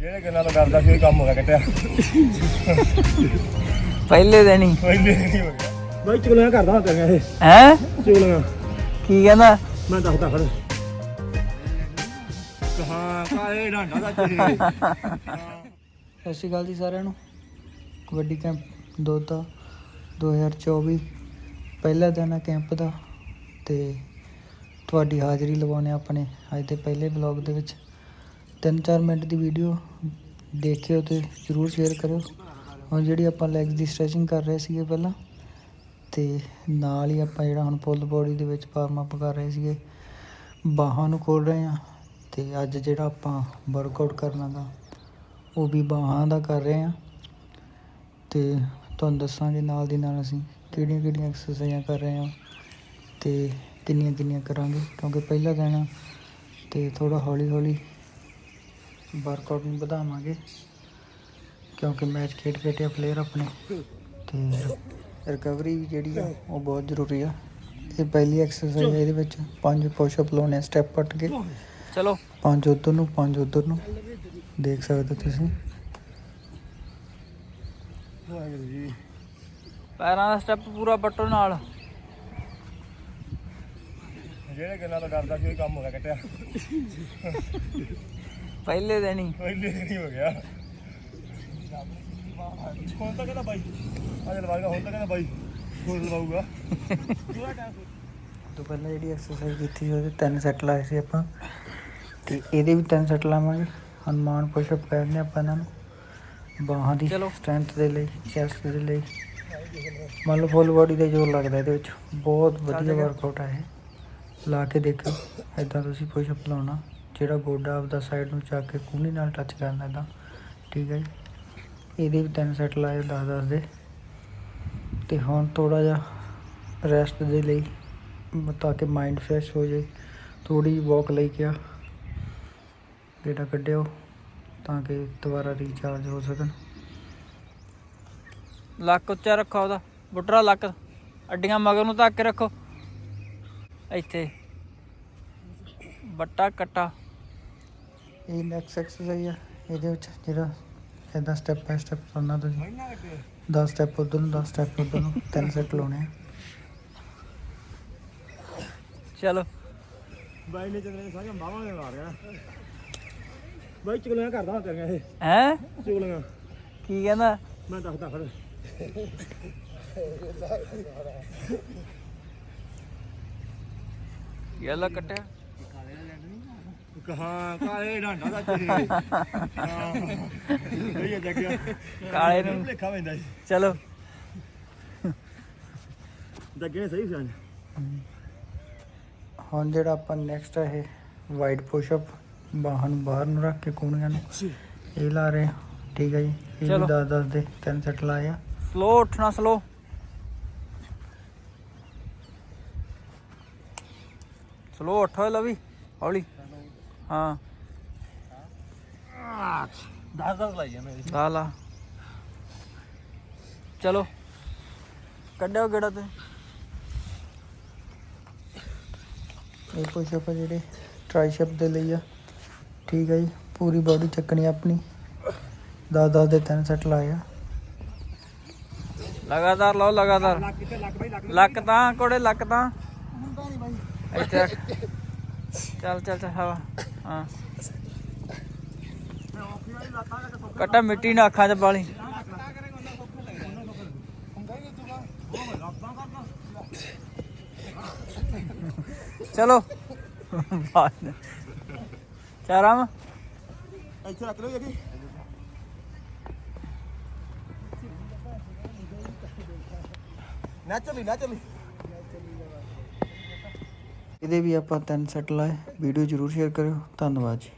ਜਿਹੜੇ ਗੱਲਾਂ ਤੋਂ ਡਰਦਾ ਸੀ ਉਹ ਕੰਮ ਹੋ ਗਿਆ ਕੱਟਿਆ। ਪਹਿਲੇ ਦਿਨ ਹੀ। ਪਹਿਲੇ ਨਹੀਂ ਹੋ ਗਿਆ। ਬਾਈ ਚੁਗਲੀਆਂ ਕਰਦਾ ਹੁੰਦਾ ਤੇਰੀਆਂ ਇਹ। ਹੈ? ਚੁਗਲੀਆਂ। ਕੀ ਕਹਿੰਦਾ? ਮੈਂ ਦੱਸਦਾ ਖੜ ਕਹਾਂ ਕਾਲੇ ਡਾਂਡਾ ਦਾ ਚਿਹਰੇ। ਸਤਿ ਸ਼੍ਰੀ ਅਕਾਲ ਜੀ ਸਾਰਿਆਂ ਨੂੰ। ਕਬੱਡੀ ਕੈਂਪ ਦੋਦਾ 2024 ਪਹਿਲਾ ਦਿਨ ਹੈ ਕੈਂਪ ਦਾ ਤੇ ਤੁਹਾਡੀ ਹਾਜ਼ਰੀ ਲਵਾਉਣੇ ਆਪਣੇ ਅੱਜ ਦੇ ਪਹਿਲੇ ਵਲੌਗ ਦੇ ਵਿੱਚ। 3-4 ਮਿੰਟ ਦੀ ਵੀਡੀਓ ਦੇਖਿਓ ਤੇ ਜਰੂਰ ਸ਼ੇਅਰ ਕਰਿਓ। ਹੁਣ ਜਿਹੜੀ ਆਪਾਂ ਲੈਗਸ ਦੀ ਸਟ੍ਰੈਚਿੰਗ ਕਰ ਰਹੇ ਸੀਗੇ ਪਹਿਲਾਂ, ਤੇ ਨਾਲ ਹੀ ਆਪਾਂ ਜਿਹੜਾ ਹੁਣ ਫੁੱਲ ਬੋਡੀ ਦੇ ਵਿੱਚ ਵਾਰਮ ਅਪ ਕਰ ਰਹੇ ਸੀਗੇ, ਬਾਹਾਂ ਨੂੰ ਖੋਲ ਰਹੇ ਹਾਂ ਤੇ ਅੱਜ ਜਿਹੜਾ ਆਪਾਂ ਵਰਕਆਊਟ ਕਰਨਾ ਗਾ, ਉਹ ਵੀ ਬਾਹਾਂ ਦਾ ਕਰ ਰਹੇ ਹਾਂ। ਤੇ ਤੁਹਾਨੂੰ ਦੱਸਾਂਗੇ ਨਾਲ ਦੀ ਨਾਲ ਅਸੀਂ ਕਿਹੜੀਆਂ ਕਿਹੜੀਆਂ ਐਕਸਰਸਾਈਜ਼ਾਂ ਕਰ ਰਹੇ ਹਾਂ ਤੇ ਕਿੰਨੀਆਂ ਕਿੰਨੀਆਂ ਕਰਾਂਗੇ, ਕਿਉਂਕਿ ਪਹਿਲਾ ਦਿਨ ਆ ਤੇ ਥੋੜਾ ਹੌਲੀ ਹੌਲੀ ਵਰਕਆਊਟ ਨੂੰ ਵਧਾਵਾਂਗੇ। ਕਿਉਂਕਿ ਮੈਚ ਖੇਡ ਕੇ ਹਟਿਆ ਪਲੇਅਰ ਆਪਣੇ। ਤੇ ਰਿਕਵਰੀ ਵੀ ਜਿਹੜੀ ਆ ਉਹ ਬਹੁਤ ਜ਼ਰੂਰੀ ਆ। ਇਹ ਪਹਿਲੀ ਐਕਸਰਸਾਈਜ਼ ਹੈ ਇਹਦੇ ਵਿੱਚ ਪੰਜ ਪੁਸ਼-ਅਪ ਲਾਉਣੇ ਸਟੈਪ ਪੱਟ ਕੇ। ਚਲੋ। ਪੰਜ ਉਧਰ ਨੂੰ ਪੰਜ ਉਧਰ ਨੂੰ। ਦੇਖ ਸਕਦੇ ਹੋ ਤੁਸੀਂ। ਵਾਹਿਗੁਰੂ ਜੀ। ਪੈਰਾਂ ਦਾ ਸਟੈਪ ਪੂਰਾ ਪੱਟੋ ਨਾਲ। ਜਿਹੜੇ ਗੱਲਾਂ ਤੋਂ ਡਰਦਾ ਸੀ ਉਹ ਕੰਮ ਹੋ ਗਿਆ ਕੱਟਿਆ। ਪਹਿਲੇ ਦਿਨ ਹੀ। ਪਹਿਲੇ ਨਹੀਂ ਹੋ ਗਿਆ। ਹੁਣ ਤਾਂ ਕਹਿੰਦਾ ਬਾਈ ਅੱਜ ਲਵਾਏਗਾ ਹੁਣ ਤਾਂ ਕਹਿੰਦਾ ਬਾਈ ਹੋਰ ਲਵਾਊਗਾ ਤੋਂ ਪਹਿਲਾਂ ਜਿਹੜੀ ਐਕਸਰਸਾਈਜ਼ ਕੀਤੀ ਸੀ ਉਹਦੇ ਤਿੰਨ ਸੈੱਟ ਲਾਏ ਸੀ ਆਪਾਂ। ਤੇ ਇਹਦੇ ਵੀ ਤਿੰਨ ਸੈੱਟ ਲਾਵਾਂਗੇ। ਹਨੂਮਾਨ ਪੁਸ਼ਅਪ ਕਰਨੇ ਆਪਾਂ ਇਹਨਾਂ ਨੂੰ ਬਾਹਾਂ ਦੀ ਚਲੋ। ਸਟਰੈਂਥ ਦੇ ਲਈ ਚੈਸਟ ਦੇ ਲਈ। ਮੰਨ ਲਓ ਫੁੱਲ ਬੋਡੀ ਤੇ ਜ਼ੋਰ ਲੱਗਦਾ ਇਹਦੇ ਵਿੱਚ। ਬਹੁਤ ਵਧੀਆ। ਵਰਕਆਊਟ ਹੈ ਇਹ। ਲਾ ਕੇ ਦੇਖੋ ਇਦਾਂ ਤੁਸੀਂ ਪੁਸ਼ਅਪ ਲਾਉਣਾ। ਜਿਹੜਾ ਗੋਡਾ ਆਪਦਾ ਸਾਈਡ ਨੂੰ ਚੱਕ ਕੇ ਕੂਹਣੀ ਨਾਲ ਟੱਚ ਕਰਨਾ ਇੱਦਾਂ ਠੀਕ ਹੈ ਜੀ। ਇਹਦੇ ਵੀ ਤਿੰਨ ਸੈੱਟ ਲਾਏ 10 10 ਦੇ। ਤੇ ਹੁਣ ਥੋੜਾ ਜਿਹਾ ਰੈਸਟ ਦੇ ਲਈ ਤਾਂ ਕਿ ਮਾਈਂਡ ਫਰੈਸ਼ ਹੋ ਜਾਏ ਥੋੜੀ ਵਾਕ ਲਈ ਗਿਆ ਗੇੜਾ ਕੱਢਿਓ, ਤਾਂ ਕਿ ਦੁਬਾਰਾ ਰੀਚਾਰਜ ਹੋ ਸਕਣ। ਲੱਕ ਉੱਚਾ ਰੱਖੋ ਉਹਦਾ ਬੁੱਟਰਾ ਲੱਕ, ਅੱਡੀਆਂ ਮਗਰ ਨੂੰ ਧੱਕ ਕੇ ਰੱਖੋ। ਇੱਥੇ ਬੱਟਾ ਕੱਟਾ। ਇਹ ਨੈਕਸਟ ਐਕਸਰਸਾਈਜ਼ ਆ ਇਹਦੇ ਵਿੱਚ ਜਿਹੜਾ ਇਦਾਂ ਸਟੈਪ ਬਾਈ ਸਟੈਪ ਕਰਨਾ ਤੁਸੀਂ 10 ਸਟੈਪ ਉਧਰ ਨੂੰ 10 ਸਟੈਪ ਉਧਰ ਨੂੰ ਤਿੰਨ ਸੈੱਟ ਲਾਉਣੇ ਆ। ਚਲੋ। ਬਾਈ ਨੇ ਚੰਗੇ ਸਾਰੀਆਂ ਬਾਹਾਂ ਦੇ ਮਾਰ ਗਿਆ ਬਾਈ ਚੁਗਲੀਆਂ ਕਰਦਾ ਤੇਰੀਆਂ ਇਹ। ਹੈ? ਚੁਗਲੀਆਂ। ਕੀ ਕਹਿੰਦਾ? ਮੈਂ ਦੱਸਦਾ ਖੜ ਯਾਲਾ ਕੱਟਿਆ। ਕਹਾਂ ਕਾਲੇ ਡਾਂਡਾ ਦਾ ਚਿਹਰੇ ਹਾਂ ਇਹ ਜੱਗਿਆ ਕਾਲੇ ਨੂੰ ਭੁਲੇਖਾ ਪੈਂਦਾ ਸੀ ਚਲੋ ਜੱਗੇ ਨੇ ਸਹੀ ਸਿਆਣ ਹੁਣ ਜਿਹੜਾ ਆਪਾਂ ਨੈਕਸਟ ਹੈ ਇਹ ਵਾਈਡ ਪੁਸ਼ਅਪ ਬਾਹਾਂ ਨੂੰ ਬਾਹਰ ਨੂੰ ਰੱਖ ਕੇ ਕੂਣੀਆਂ ਨੂੰ ਇਹ ਲਾ ਰਹੇ ਆ ਠੀਕ ਹੈ ਜੀ ਇਹ ਵੀ ਚਲੋ। 10 10 ਦੇ ਤਿੰਨ ਸੈੱਟ ਲਾਏ ਆ ਸਲੋ ਉੱਠਣਾ ਸਲੋ ਸਲੋ ਉੱਠੋ ਲਵੀ ਹੌਲੀ ਹਾਂ। 10 10 ਲਾਈ ਜਾਂਦੇ ਲਾ ਲਾ। ਚਲੋ। ਕੱਢਿਓ ਗੇੜਾ ਤੇ। ਇਹ ਪੁਸ਼ਅਪ ਜਿਹੜੇ ਟ੍ਰਾਈਸੈਪ ਦੇ ਲਈ ਆ। ਠੀਕ ਹੈ ਜੀ ਪੂਰੀ ਬਾਡੀ ਚੱਕਣੀ ਆਪਣੀ। 10 10 ਦੇ ਤਿੰਨ ਸੈੱਟ ਲਾਏ ਆ। ਲਗਾਤਾਰ ਲਾਓ ਲਗਾਤਾਰ। ਲੱਕ ਤਾਂ ਕੋੜੇ ਲੱਕ ਤਾਂ ਇੱਥੇ ਰੱਖ। ਚੱਲ ਚੱਲ ਚੱਲ ਹਵਾ ਹਾਂ ਕੱਟਾ ਮਿੱਟੀ ਨਾ ਅੱਖਾਂ 'ਚ ਪਾਲੀ ਚਲੋ ਚਾਰਾਮ ਇੱਥੇ ਰੱਖ ਲਓ ਜੱਗੀ ਨਾ ਚੱਲੀ ਨਾ ਚੱਲੀ ਇਹਦੇ ਵੀ ਆਪਾਂ ਤਿੰਨ ਸੈੱਟ ਲਾਏ। ਵੀਡੀਓ ਜਰੂਰ ਸ਼ੇਅਰ ਕਰਿਓ। ਧੰਨਵਾਦ ਜੀ।